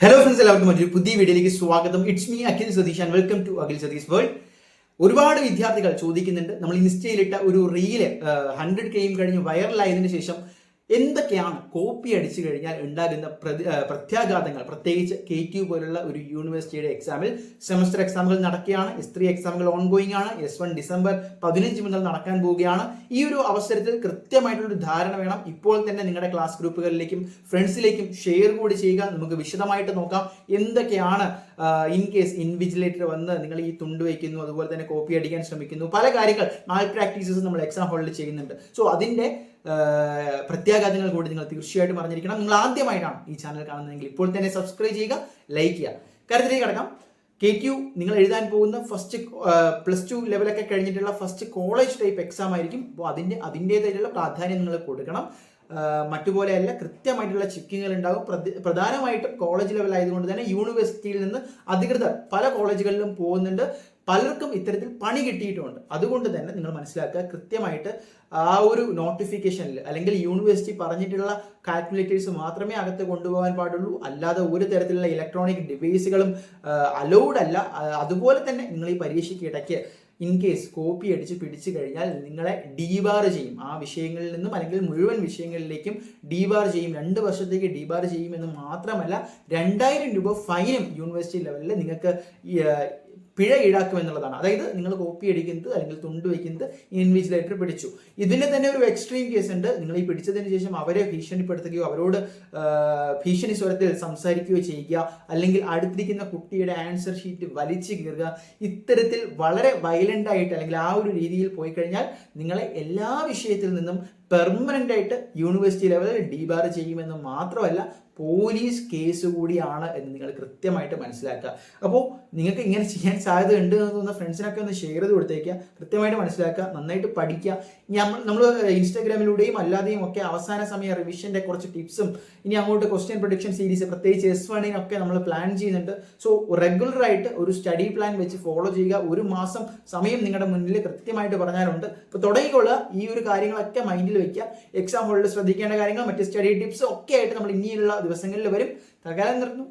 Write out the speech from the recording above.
Hello friends എല്ലാവർക്കും മറ്റൊരു പുതിയ വീഡിയോയിലേക്ക് സ്വാഗതം. It's me Akhil Satheesh and welcome to Akhil Satheesh world ഒരുപാട് വിദ്യാർത്ഥികൾ ചോദിക്കുന്നുണ്ട്. നമ്മൾ ഇൻസ്റ്റയിലിട്ട ഒരു റീൽ ഹൺഡ്രഡ് കെയും കഴിഞ്ഞ് വൈറലായതിനു ശേഷം എന്തൊക്കെയാണ് കോപ്പി അടിച്ചു കഴിഞ്ഞാൽ ഉണ്ടാകുന്ന പ്രതി പ്രത്യാഘാതങ്ങൾ? പ്രത്യേകിച്ച് കെ ക്യു പോലുള്ള ഒരു യൂണിവേഴ്സിറ്റിയുടെ എക്സാമിൽ സെമസ്റ്റർ എക്സാമുകൾ നടക്കുകയാണ്. എസ് ത്രീ എക്സാമുകൾ ഓൺഗോയിങ് ആണ്. എസ് വൺ ഡിസംബർ പതിനഞ്ച് മുതൽ നടക്കാൻ പോവുകയാണ്. ഈ ഒരു അവസരത്തിൽ കൃത്യമായിട്ടുള്ളൊരു ധാരണ വേണം. ഇപ്പോൾ തന്നെ നിങ്ങളുടെ ക്ലാസ് ഗ്രൂപ്പുകളിലേക്കും ഫ്രണ്ട്സിലേക്കും ഷെയർ കൂടി ചെയ്യുക. നമുക്ക് വിശദമായിട്ട് നോക്കാം. എന്തൊക്കെയാണ് ഇൻ കേസ് ഇൻവിജിലേറ്റർ വന്ന് നിങ്ങൾ ഈ തുണ്ട് വയ്ക്കുന്നു അതുപോലെ തന്നെ കോപ്പി അടിക്കാൻ ശ്രമിക്കുന്നു. പല കാര്യങ്ങൾ മാൽ പ്രാക്ടീസസ് നമ്മൾ എക്സാം ഹാളിൽ ചെയ്യുന്നുണ്ട്. സോ അതിന്റെ ആ, പ്രത്യാഘാതങ്ങൾ കൂടി നിങ്ങൾ തീർച്ചയായിട്ടും അറിഞ്ഞിരിക്കണം. നിങ്ങൾ ആദ്യമായിട്ടാണ് ഈ ചാനൽ കാണുന്നതെങ്കിൽ ഇപ്പോൾ തന്നെ സബ്സ്ക്രൈബ് ചെയ്യുക ലൈക്ക് ചെയ്യുക. കാര്യത്തിലേക്ക് കിടക്കാം. കെ ക്യു നിങ്ങൾ എഴുതാൻ പോകുന്ന ഫസ്റ്റ് പ്ലസ് ടു ലെവലൊക്കെ കഴിഞ്ഞിട്ടുള്ള ഫസ്റ്റ് കോളേജ് ടൈപ്പ് എക്സാം ആയിരിക്കും. അപ്പോൾ അതിന്റെ അതിന്റേതായിട്ടുള്ള പ്രാധാന്യം നിങ്ങൾ കൊടുക്കണം. മറ്റുപോലെയല്ല കൃത്യമായിട്ടുള്ള ചെക്കിങ്ങുകൾ ഉണ്ടാകും പ്രധ- പ്രധാനമായിട്ടും കോളേജ് ലെവൽ ആയതുകൊണ്ട് തന്നെ യൂണിവേഴ്സിറ്റിയിൽ നിന്ന് അധികൃതർ പല കോളേജുകളിലും പോകുന്നുണ്ട്. പലർക്കും ഇത്തരത്തിൽ പണി കിട്ടിയിട്ടുമുണ്ട് അതുകൊണ്ട് തന്നെ നിങ്ങൾ മനസ്സിലാക്കുക കൃത്യമായിട്ട് ആ ഒരു നോട്ടിഫിക്കേഷനിൽ അല്ലെങ്കിൽ യൂണിവേഴ്സിറ്റി പറഞ്ഞിട്ടുള്ള കാൽക്കുലേറ്റേഴ്സ് മാത്രമേ അകത്ത് കൊണ്ടുപോകാൻ പാടുള്ളൂ. അല്ലാതെ ഒരു തരത്തിലുള്ള ഇലക്ട്രോണിക് ഡിവൈസുകളും അലൗഡ് അല്ല. അതുപോലെ തന്നെ നിങ്ങൾ ഈ പരീക്ഷയ്ക്ക് ഇടയ്ക്ക് ഇൻ കേസ് കോപ്പി അടിച്ച് പിടിച്ചു കഴിഞ്ഞാൽ നിങ്ങളെ ഡീബാർ ചെയ്യും. ആ വിഷയങ്ങളിൽ നിന്നും അല്ലെങ്കിൽ മുഴുവൻ വിഷയങ്ങളിലേക്കും ഡീബാർ ചെയ്യും. രണ്ട് വർഷത്തേക്ക് ഡീബാർ ചെയ്യും എന്ന് മാത്രമല്ല രണ്ടായിരം രൂപ ഫൈനും യൂണിവേഴ്സിറ്റി ലെവലിൽ നിങ്ങൾക്ക് പിഴ ഈടാക്കും എന്നുള്ളതാണ്. അതായത് നിങ്ങൾ കോപ്പി അടിക്കുന്നത് അല്ലെങ്കിൽ തുണ്ട് വയ്ക്കുന്നത് ഇൻവിജിലേറ്റർ പിടിച്ചു. ഇതിന് തന്നെ ഒരു എക്സ്ട്രീം കേസ് ഉണ്ട്. നിങ്ങൾ ഈ പിടിച്ചതിന് ശേഷം അവരെ ഭീഷണിപ്പെടുത്തുകയോ അവരോട് ഭീഷണി സ്വരത്തിൽ സംസാരിക്കുകയോ ചെയ്യുക. അല്ലെങ്കിൽ അടുത്തിരിക്കുന്ന കുട്ടിയുടെ ആൻസർ ഷീറ്റ് വലിച്ചു കീറുക. ഇത്തരത്തിൽ വളരെ വയലന്റ് ആയിട്ട് അല്ലെങ്കിൽ ആ ഒരു രീതിയിൽ പോയി കഴിഞ്ഞാൽ നിങ്ങളെ എല്ലാ വിഷയത്തിൽ നിന്നും പെർമനന്റ് ആയിട്ട് യൂണിവേഴ്സിറ്റി ലെവലിൽ ഡീബാർ ചെയ്യുമെന്ന് മാത്രമല്ല പോലീസ് കേസ് കൂടിയാണ് എന്ന് നിങ്ങൾ കൃത്യമായിട്ട് മനസ്സിലാക്കുക. അപ്പോൾ നിങ്ങൾക്ക് ഇങ്ങനെ ചെയ്യാൻ സാധ്യത ഉണ്ട് എന്ന് തോന്നുന്ന ഫ്രണ്ട്സിനൊക്കെ ഒന്ന് ഷെയർ ചെയ്ത് കൊടുത്തേക്കുക. കൃത്യമായിട്ട് മനസ്സിലാക്കുക നന്നായിട്ട് പഠിക്കുക. നമ്മൾ നമ്മൾ ഇൻസ്റ്റാഗ്രാമിലൂടെയും അല്ലാതെയും ഒക്കെ അവസാന സമയ റിവിഷന്റെ കുറച്ച് ടിപ്സും ഇനി അങ്ങോട്ട് ക്വസ്റ്റ്യൻ പ്രൊഡിക്ഷൻ സീരീസ് പ്രത്യേകിച്ച് എസ് വണ്ണിനൊക്കെ നമ്മൾ പ്ലാൻ ചെയ്യുന്നുണ്ട്. സോ റെഗുലറായിട്ട് ഒരു സ്റ്റഡി പ്ലാൻ വെച്ച് ഫോളോ ചെയ്യുക. ഒരു മാസം സമയം നിങ്ങളുടെ മുന്നിൽ കൃത്യമായിട്ട് പറഞ്ഞാലുണ്ട്. ഇപ്പോൾ തുടങ്ങിക്കൊള്ളുക ഈ ഒരു കാര്യങ്ങളൊക്കെ മൈൻഡിൽ വെക്കുക എക്സാം ഹോളിൽ ശ്രദ്ധിക്കേണ്ട കാര്യങ്ങൾ മറ്റ് സ്റ്റഡി ടിപ്സ് ഒക്കെ ആയിട്ട് നമ്മൾ ഇനിയുള്ള ദിവസങ്ങളിൽ വരും. തൽക്കാലം നിർത്തുന്നു